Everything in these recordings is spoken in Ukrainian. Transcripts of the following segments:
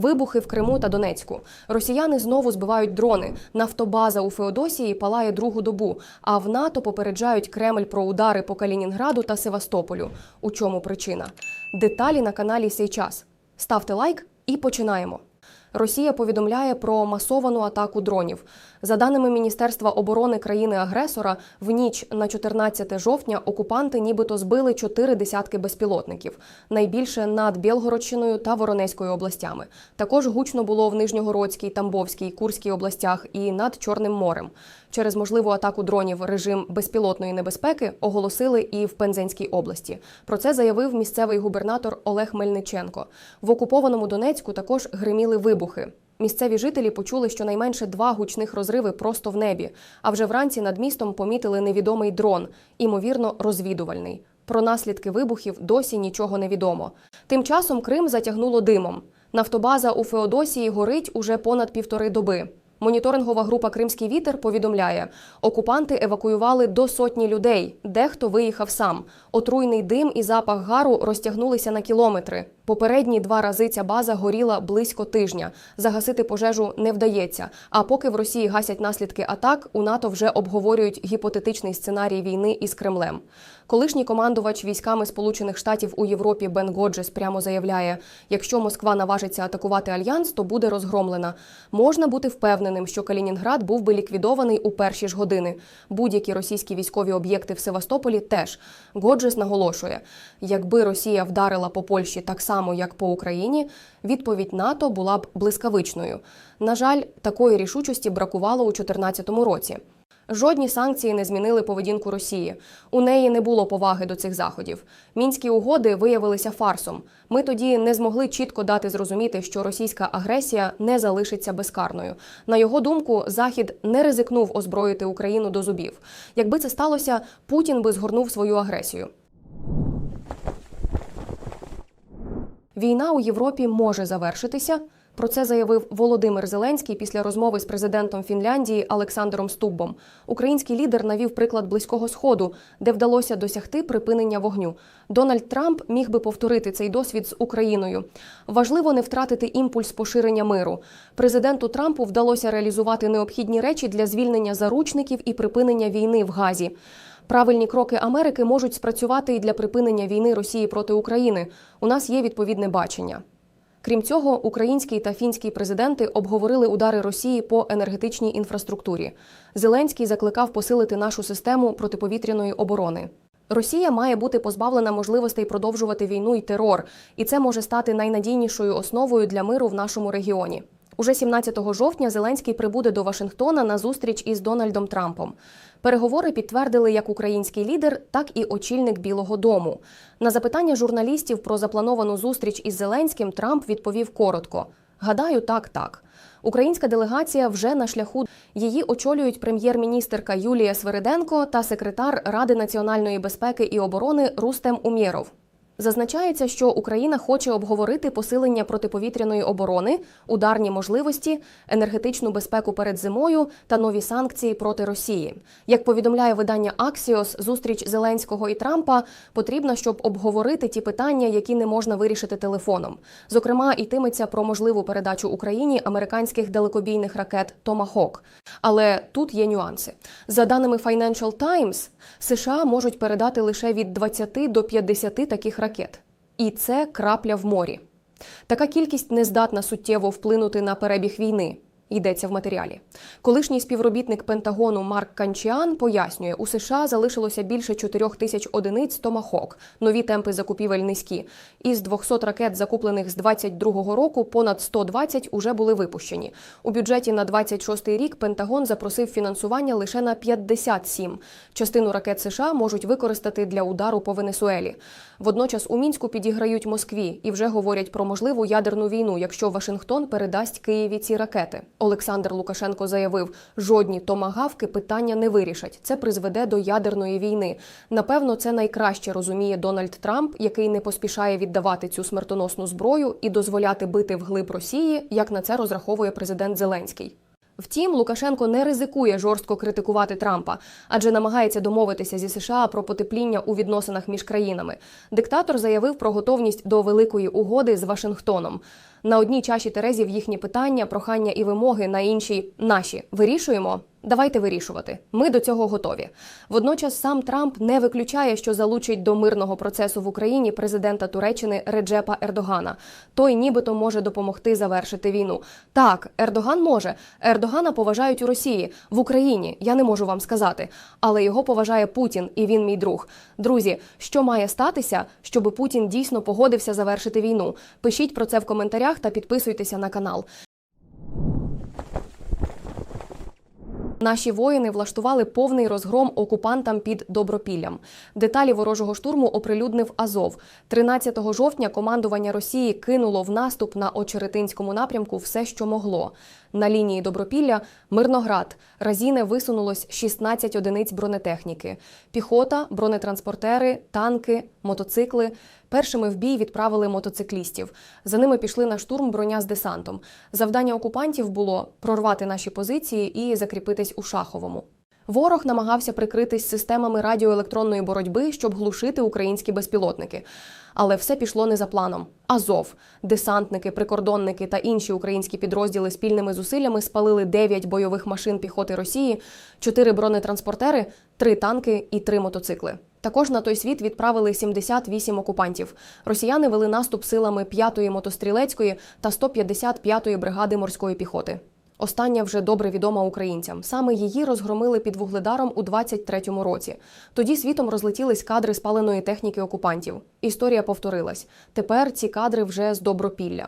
Вибухи в Криму та Донецьку. Росіяни знову збивають дрони. Нафтобаза у Феодосії палає другу добу. А в НАТО попереджають Кремль про удари по Калінінграду та Севастополю. У чому причина? Деталі на каналі «Сей час». Ставте лайк і починаємо. Росія повідомляє про масовану атаку дронів. За даними Міністерства оборони країни-агресора, в ніч на 14 жовтня окупанти нібито збили чотири десятки безпілотників, найбільше над Білгородщиною та Воронезькою областями. Також гучно було в Нижньогородській, Тамбовській, Курській областях і над Чорним морем. Через можливу атаку дронів режим безпілотної небезпеки оголосили і в Пензенській області. Про це заявив місцевий губернатор Олег Мельниченко. В окупованому Донецьку також гриміли вибухи. Місцеві жителі почули щонайменше два гучних розриви просто в небі. А вже вранці над містом помітили невідомий дрон, імовірно, розвідувальний. Про наслідки вибухів досі нічого не відомо. Тим часом Крим затягнуло димом. Нафтобаза у Феодосії горить уже понад півтори доби. Моніторингова група Кримський вітер повідомляє, окупанти евакуювали до сотні людей, дехто виїхав сам. Отруйний дим і запах гару розтягнулися на кілометри. Попередні два рази ця база горіла близько тижня. Загасити пожежу не вдається. А поки в Росії гасять наслідки атак, у НАТО вже обговорюють гіпотетичний сценарій війни із Кремлем. Колишній командувач військами Сполучених Штатів у Європі Бен Годжес прямо заявляє: якщо Москва наважиться атакувати альянс, то буде розгромлена. Можна бути впевненим, що Калінінград був би ліквідований у перші ж години. Будь-які російські військові об'єкти в Севастополі теж Годжес наголошує: якби Росія вдарила по Польщі так само, як по Україні, відповідь НАТО була б блискавичною. На жаль, такої рішучості бракувало у 2014 році. Жодні санкції не змінили поведінку Росії. У неї не було поваги до цих заходів. Мінські угоди виявилися фарсом. Ми тоді не змогли чітко дати зрозуміти, що російська агресія не залишиться безкарною. На його думку, Захід не ризикнув озброїти Україну до зубів. Якби це сталося, Путін би згорнув свою агресію. Війна у Європі може завершитися. Про це заявив Володимир Зеленський після розмови з президентом Фінляндії Олександром Стуббом. Український лідер навів приклад близького сходу, де вдалося досягти припинення вогню. Дональд Трамп міг би повторити цей досвід з Україною. Важливо не втратити імпульс поширення миру. Президенту Трампу вдалося реалізувати необхідні речі для звільнення заручників і припинення війни в Газі. Правильні кроки Америки можуть спрацювати і для припинення війни Росії проти України. У нас є відповідне бачення. Крім цього, український та фінський президенти обговорили удари Росії по енергетичній інфраструктурі. Зеленський закликав посилити нашу систему протиповітряної оборони. Росія має бути позбавлена можливостей продовжувати війну і терор, і це може стати найнадійнішою основою для миру в нашому регіоні. Уже 17 жовтня Зеленський прибуде до Вашингтона на зустріч із Дональдом Трампом. Переговори підтвердили як український лідер, так і очільник Білого Дому. На запитання журналістів про заплановану зустріч із Зеленським Трамп відповів коротко: гадаю, так, так. Українська делегація вже на шляху. Її очолюють прем'єр-міністерка Юлія Свириденко та секретар Ради національної безпеки і оборони Рустем Умєров. Зазначається, що Україна хоче обговорити посилення протиповітряної оборони, ударні можливості, енергетичну безпеку перед зимою та нові санкції проти Росії. Як повідомляє видання Аксіос, зустріч Зеленського і Трампа потрібна, щоб обговорити ті питання, які не можна вирішити телефоном. Зокрема, йтиметься про можливу передачу Україні американських далекобійних ракет Томахок. Але тут є нюанси. За даними Financial Times, США можуть передати лише від 20 до 50 таких ракет. І це крапля в морі. Така кількість не здатна суттєво вплинути на перебіг війни. Йдеться в матеріалі. Колишній співробітник Пентагону Марк Канчіан пояснює, у США залишилося більше 4 тисяч одиниць Томахок. Нові темпи закупівель низькі. Із 200 ракет, закуплених з 22-го року, понад 120 уже були випущені. У бюджеті на 26-й рік Пентагон запросив фінансування лише на 57. Частину ракет США можуть використати для удару по Венесуелі. Водночас у мінську підіграють Москві і вже говорять про можливу ядерну війну, якщо Вашингтон передасть Києві ці ракети. Олександр Лукашенко заявив, жодні томагавки питання не вирішать. Це призведе до ядерної війни. Напевно, це найкраще розуміє Дональд Трамп, який не поспішає віддавати цю смертоносну зброю і дозволяти бити вглиб Росії, як на це розраховує президент Зеленський. Втім, Лукашенко не ризикує жорстко критикувати Трампа, адже намагається домовитися зі США про потепління у відносинах між країнами. Диктатор заявив про готовність до великої угоди з Вашингтоном. На одній чаші Терезів їхні питання, прохання і вимоги, на іншій наші вирішуємо. Давайте вирішувати. Ми до цього готові. Водночас сам Трамп не виключає, що залучить до мирного процесу в Україні президента Туреччини Реджепа Ердогана. Той нібито може допомогти завершити війну. Так, Ердоган може. Ердогана поважають у Росії в Україні. Я не можу вам сказати, але його поважає Путін, і він мій друг. Друзі, що має статися, щоб Путін дійсно погодився завершити війну? Пишіть про це в коментарях та підписуйтеся на канал. Наші воїни влаштували повний розгром окупантам під Добропіллям. Деталі ворожого штурму оприлюднив Азов. 13 жовтня командування Росії кинуло в наступ на Очеретинському напрямку все, що могло. На лінії Добропілля Мирноград разіне висунулось 16 одиниць бронетехніки: піхота, бронетранспортери, танки, мотоцикли. Першими в бій відправили мотоциклістів. За ними пішли на штурм броня з десантом. Завдання окупантів було прорвати наші позиції і закріпитись у Шаховому. Ворог намагався прикритись системами радіоелектронної боротьби, щоб глушити українські безпілотники. Але все пішло не за планом. Азов, десантники, прикордонники та інші українські підрозділи спільними зусиллями спалили 9 бойових машин піхоти Росії, 4 бронетранспортери, 3 танки і 3 мотоцикли. Також на той світ відправили 78 окупантів. Росіяни вели наступ силами 5-ї мотострілецької та 155-ї бригади морської піхоти. Остання вже добре відома українцям. Саме її розгромили під вугледаром у 23-му році. Тоді світом розлетілись кадри спаленої техніки окупантів. Історія повторилась. Тепер ці кадри вже з добропілля.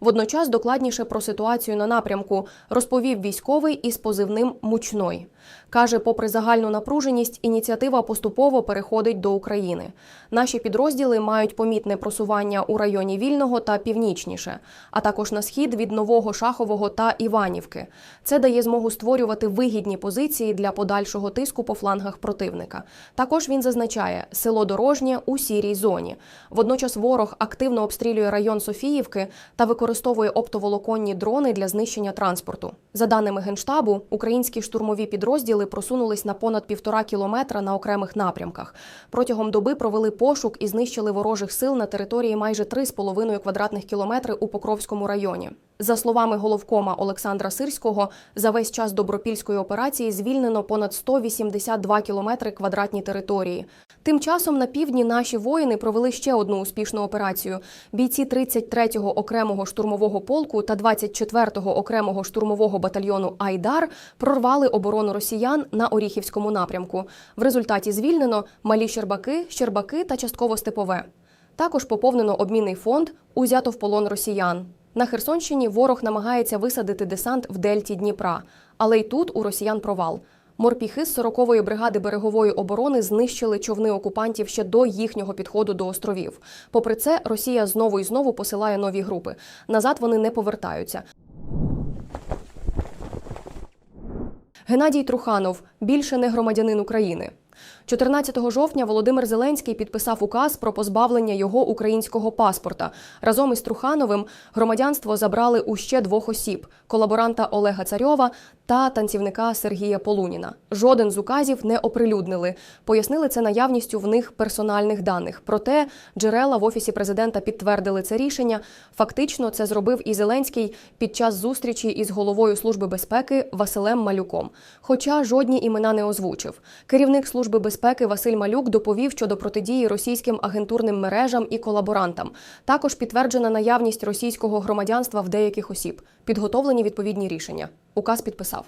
Водночас докладніше про ситуацію на напрямку розповів військовий із позивним Мучной. Каже, попри загальну напруженість, ініціатива поступово переходить до України. Наші підрозділи мають помітне просування у районі Вільного та північніше, а також на схід від Нового Шахового та Іванівки. Це дає змогу створювати вигідні позиції для подальшого тиску по флангах противника. Також він зазначає село Дорожнє у сірій зоні. Водночас ворог активно обстрілює район Софіївки та використовує оптоволоконні дрони для знищення транспорту. За даними генштабу, українські штурмові підрозділи просунулись на понад півтора кілометра на окремих напрямках. Протягом доби провели пошук і знищили ворожих сил на території майже 3,5 квадратних кілометри у Покровському районі. За словами головкома Олександра Сирського, за весь час добропільської операції звільнено понад 182 кілометри квадратні території. Тим часом на півдні наші воїни провели ще одну успішну операцію. Бійці 33-го окремого штурмового полку та 24-го окремого штурмового батальйону Айдар прорвали оборону росіян на Оріхівському напрямку. В результаті звільнено малі Щербаки, Щербаки та частково степове. Також поповнено обмінний фонд, узято в полон росіян. На Херсонщині ворог намагається висадити десант в дельті Дніпра, але й тут у росіян провал. Морпіхи з 40-ї бригади берегової оборони знищили човни окупантів ще до їхнього підходу до островів. Попри це, Росія знову і знову посилає нові групи. Назад вони не повертаються. Геннадій Труханов більше не громадянин України. 14 жовтня Володимир Зеленський підписав указ про позбавлення його українського паспорта. Разом із Трухановим громадянство забрали у ще двох осіб: колаборанта Олега Царьова та танцівника Сергія Полуніна. Жоден з указів не оприлюднили. Пояснили це наявністю в них персональних даних. Проте джерела в офісі президента підтвердили це рішення. Фактично, це зробив і Зеленський під час зустрічі із головою служби безпеки Василем Малюком. Хоча жодні імена не озвучив. Керівник служби безпеки Василь Малюк доповів щодо протидії російським агентурним мережам і колаборантам. Також підтверджена наявність російського громадянства в деяких осіб. Підготовлені відповідні рішення. Указ підписав.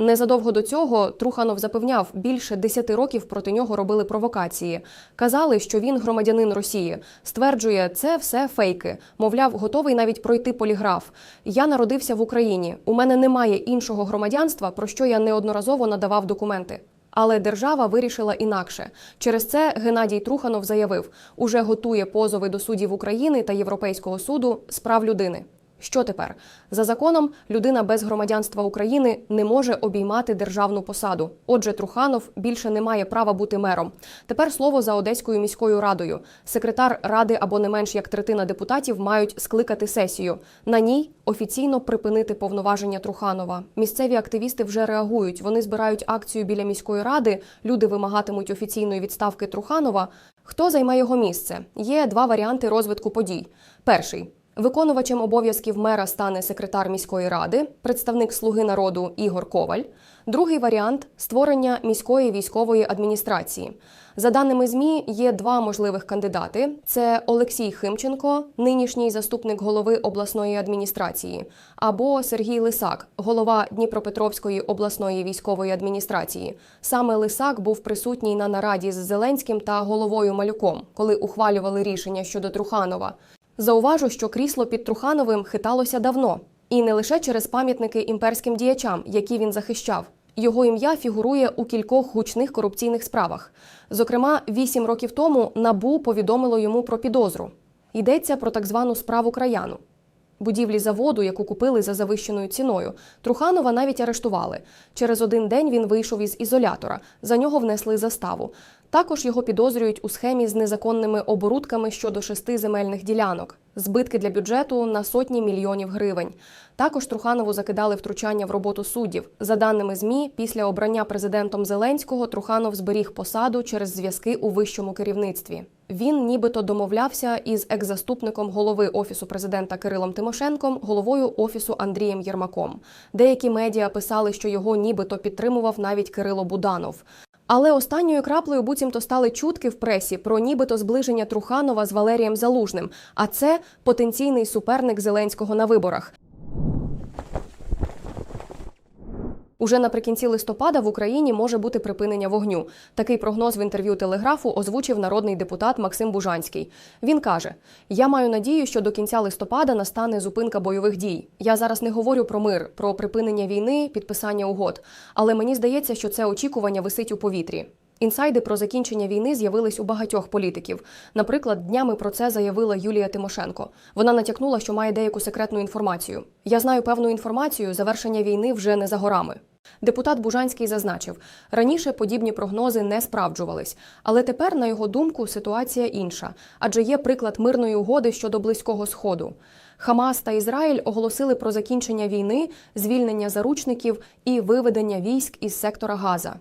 Незадовго до цього Труханов запевняв, більше 10 років проти нього робили провокації. Казали, що він громадянин Росії. Стверджує, це все фейки. Мовляв, готовий навіть пройти поліграф. Я народився в Україні. У мене немає іншого громадянства, про що я неодноразово надавав документи. Але держава вирішила інакше. Через це Геннадій Труханов заявив, уже готує позови до суддів України та Європейського суду з прав людини. Що тепер? За законом, людина без громадянства України не може обіймати державну посаду. Отже, Труханов більше не має права бути мером. Тепер слово за Одеською міською радою. Секретар ради або не менш як третина депутатів мають скликати сесію. На ній офіційно припинити повноваження Труханова. Місцеві активісти вже реагують. Вони збирають акцію біля міської ради. Люди вимагатимуть офіційної відставки Труханова. Хто займе його місце? Є два варіанти розвитку подій. Перший Виконувачем обов'язків мера стане секретар міської ради, представник Слуги народу Ігор Коваль. Другий варіант створення міської військової адміністрації. За даними ЗМІ, є два можливих кандидати: це Олексій Химченко, нинішній заступник голови обласної адміністрації, або Сергій Лисак, голова Дніпропетровської обласної військової адміністрації. Саме Лисак був присутній на нараді з Зеленським та головою Малюком, коли ухвалювали рішення щодо Труханова. Зауважу, що крісло під Трухановим хиталося давно, і не лише через пам'ятники імперським діячам, які він захищав. Його ім'я фігурує у кількох гучних корупційних справах. Зокрема, вісім років тому набу повідомило йому про підозру. Йдеться про так звану справу краяну. Будівлі заводу, яку купили за завищеною ціною, Труханова навіть арештували. Через один день він вийшов із ізолятора. За нього внесли заставу. Також його підозрюють у схемі з незаконними оборудками щодо шести земельних ділянок, збитки для бюджету на сотні мільйонів гривень. Також Труханову закидали втручання в роботу суддів. За даними ЗМІ, після обрання президентом Зеленського Труханов зберіг посаду через зв'язки у вищому керівництві. Він нібито домовлявся із екс-заступником голови офісу президента Кирилом Тимошенком, головою офісу Андрієм Єрмаком. Деякі медіа писали, що його нібито підтримував навіть Кирило Буданов. Але останньою краплею буцімто стали чутки в пресі про нібито зближення Труханова з Валерієм Залужним. А це потенційний суперник Зеленського на виборах. Уже наприкінці листопада в Україні може бути припинення вогню. Такий прогноз в інтерв'ю телеграфу озвучив народний депутат Максим Бужанський. Він каже: Я маю надію, що до кінця листопада настане зупинка бойових дій. Я зараз не говорю про мир, про припинення війни, підписання угод. Але мені здається, що це очікування висить у повітрі. Інсайди про закінчення війни з'явились у багатьох політиків. Наприклад, днями про це заявила Юлія Тимошенко. Вона натякнула, що має деяку секретну інформацію. Я знаю певну інформацію, завершення війни вже не за горами. Депутат Бужанський зазначив, раніше подібні прогнози не справджувались, але тепер, на його думку, ситуація інша, адже є приклад мирної угоди щодо близького сходу. Хамас та Ізраїль оголосили про закінчення війни, звільнення заручників і виведення військ із сектора Газа.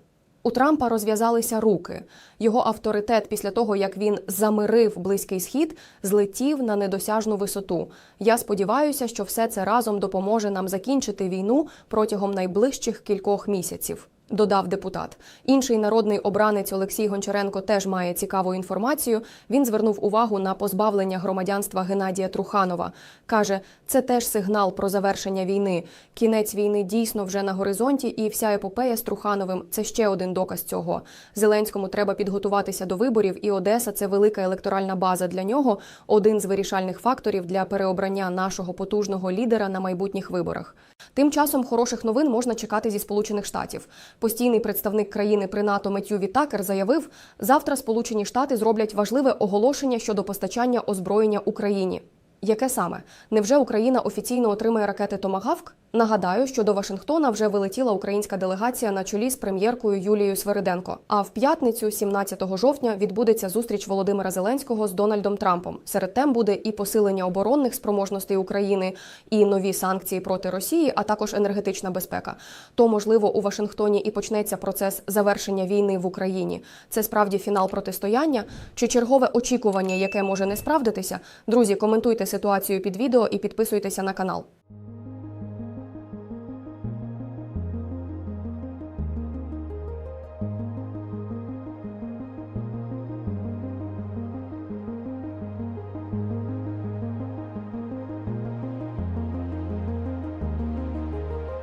У Трампа розв'язалися руки. Його авторитет після того, як він замирив близький схід, злетів на недосяжну висоту. Я сподіваюся, що все це разом допоможе нам закінчити війну протягом найближчих кількох місяців. Додав депутат. Інший народний обранець Олексій Гончаренко теж має цікаву інформацію. Він звернув увагу на позбавлення громадянства Геннадія Труханова. каже, це теж сигнал про завершення війни. Кінець війни дійсно вже на горизонті, і вся епопея з Трухановим це ще один доказ цього. Зеленському треба підготуватися до виборів, і Одеса це велика електоральна база для нього. Один з вирішальних факторів для переобрання нашого потужного лідера на майбутніх виборах. Тим часом хороших новин можна чекати зі Сполучених Штатів. Постійний представник країни при НАТО Меттю Вітакер заявив, завтра Сполучені Штати зроблять важливе оголошення щодо постачання озброєння Україні. Яке саме невже Україна офіційно отримає ракети Томагавк? Нагадаю, що до Вашингтона вже вилетіла українська делегація на чолі з прем'єркою Юлією Свериденко. А в п'ятницю, 17 жовтня, відбудеться зустріч Володимира Зеленського з Дональдом Трампом. Серед тем буде і посилення оборонних спроможностей України, і нові санкції проти Росії, а також енергетична безпека. То можливо у Вашингтоні і почнеться процес завершення війни в Україні. Це справді фінал протистояння чи чергове очікування, яке може не справдитися. Друзі, коментуйте ситуацію під відео і підписуйтеся на канал.